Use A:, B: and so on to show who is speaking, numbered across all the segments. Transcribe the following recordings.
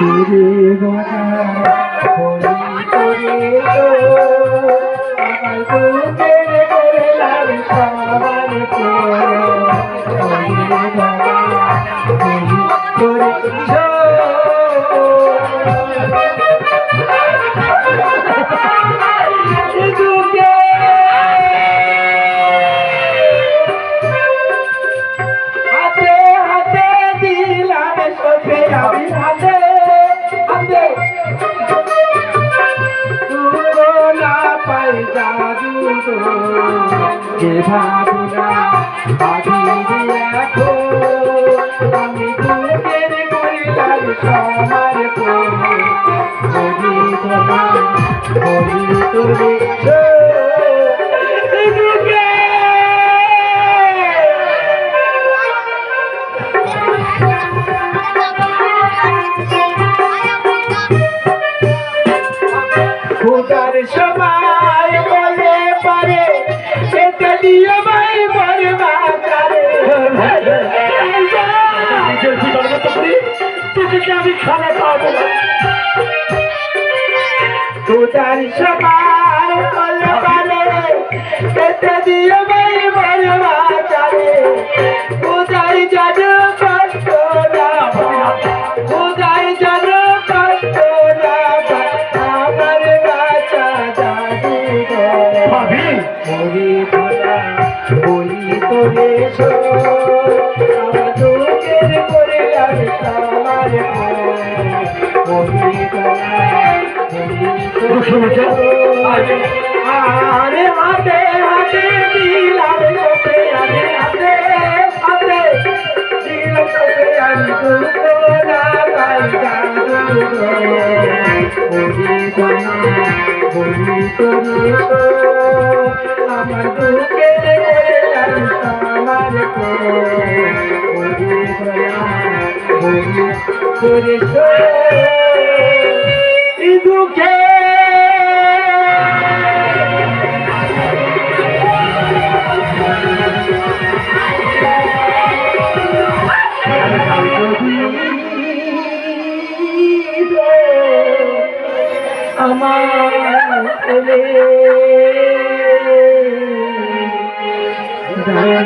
A: করে করে করে যে ভাষা থেকে আমি ক্ষমা পাবো না। তোদার সবাই ঝুঁকে আরে হাতে হাতে দিলাম সপে আমার দুঃখে আমার করে। করে দুঃখে আমার কোলে। বাইয়া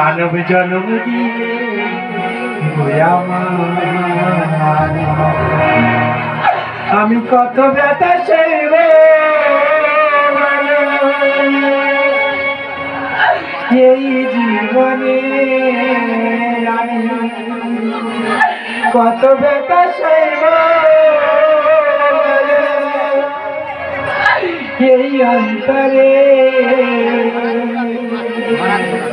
A: মানব জনম দিয়ে আমি কত ব্যথা সেবে এই জীবনে আমি কত ব্যথা সেবে এই অন্তরে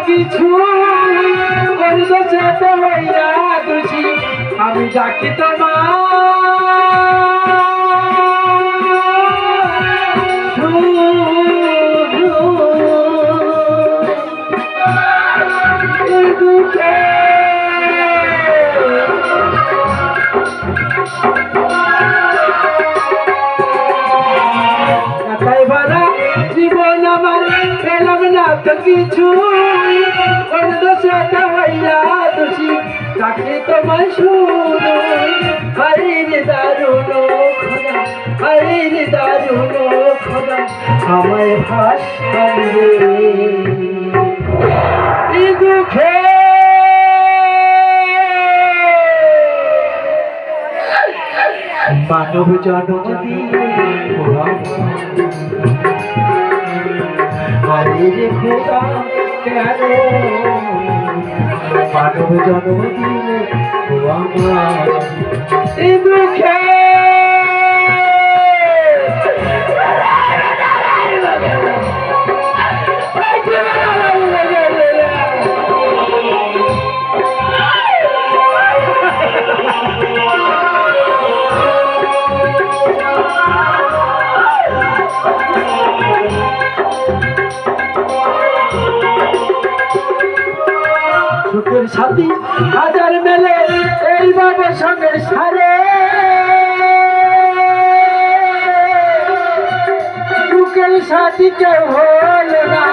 A: তো কিছু বলতো চেতে হইয়া দুছি আমি ডাকি তোমার পেলাম না তো কিছু অন্য সাথে হইয়া দোষী। তাকে তোমার শুনো হরিণী দারুণ হরিণী দারুণ খোদা, আমায় ভাস এই দুঃখে মানব জন্ম হরে রে খোদা কেন? মানব জন্ম আমার এই দুঃখে সাথী হাজার মেলে এইভাবে সঙ্গে সারে। সুখের সাথী কেউ হল না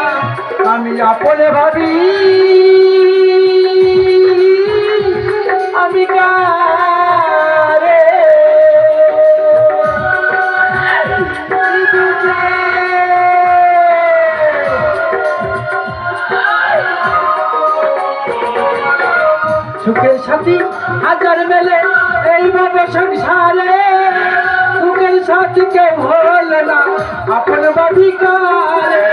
A: আমি আপনে ভাবি। সুখের সাথী, হাজার মেলে এইভাবে সংসারে। সুখের সাথীকে ভোল না, আপন বাবিকারে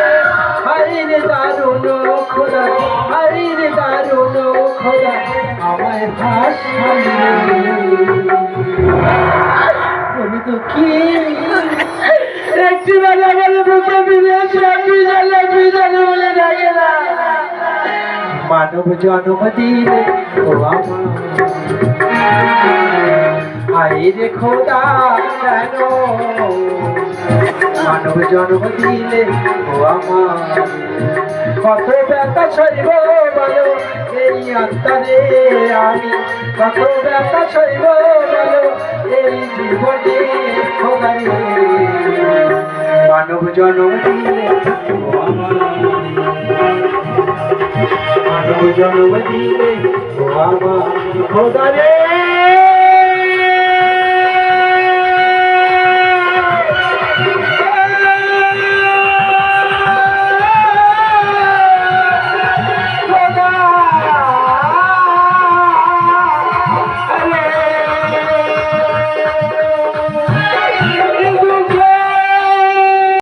A: হাইরে দারুণ খোদা হাইরে দারুণ খোদা, আমায় ভাষালে মানব জন্ম দিলে ও আমার আইরে খোদা, কেন? মানব জন্ম দিলে ও আমার কত ব্যথা সইব বলো এই অন্তরে আমি। কত ব্যথা সইব বলো এই জীবনে খোদারে মানব জন্ম দিলে ও আমার মানব জন্ম দিলে ও আমার খোদা রে!